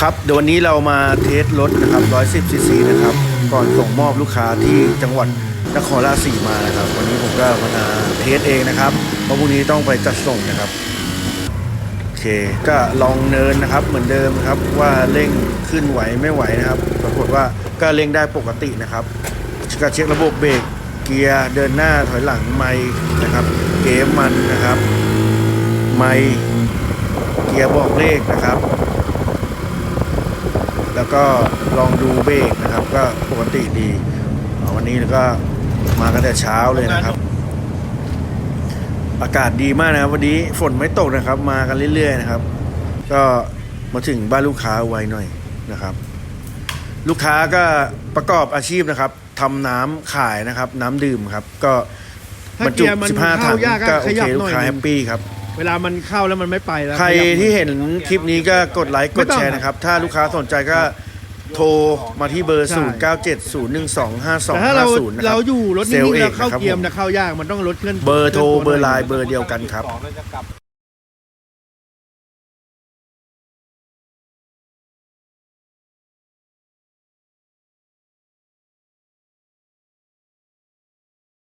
ครับเดี๋ยววันนี้เรามาเทสรถนะครับ110ซีซีนะครับ ก่อนส่งมอบลูกค้าที่จังหวัดนครราชสีมานะครับ วันนี้ผมก็มาเทสเองนะครับ เพราะพรุ่งนี้ต้องไปจัดส่งนะครับ โอเค ก็ลองเนินนะครับเหมือนเดิมครับว่าเร่งขึ้นไหวไม่ไหวนะครับ ปรากฏว่าก็เร่งได้ปกตินะครับก็เช็คระบบเบรกเกียร์เดินหน้าถอยหลังไม่นะครับเกมมันนะครับ ไม่เกียร์บอกเลขนะครับ แล้วก็ลองดูเบรกนะครับ ก็ปกติดีอ่าวันนี้ก็มากันแต่เช้าเลยนะครับ อากาศดีมากนะครับ วันนี้ฝนไม่ตกนะครับ มากันเรื่อยๆนะครับ ก็มาถึงบ้านลูกค้าไวหน่อยนะครับ ลูกค้าก็ประกอบอาชีพนะครับทำน้ำขายนะครับ น้ำดื่มครับ ก็บรรจุถ้าเกียร์มัน15ถังเข้ายากก็ก็โอขยัเคบลูหน่กอยค้าหนึ่แฮงปปี้ครับ เวลามันเข้าแล้วมันไม่ไปแล้วใครขยับที่เห็นคลิปนี้ก็กดไลค์กไม่ดต้องแชร์นะครับ ถ้าลูกค้าสนใจก็โทรมาที่เบอร์ใช่0 9 7 0 1 2 5แต่2ถ้าเรา5 0นะคเรารับอยู่รถเซลล์นิ่งๆเอแล้วกเข้านะครับเกียร์ผมมันจะเข้ายากมันต้องรถเคลื่อนเบอร์โทรคลื่นตัวเบอร์ไลหน่ยน์เบอร์เดียวกันครับสองแล้วจะกลับ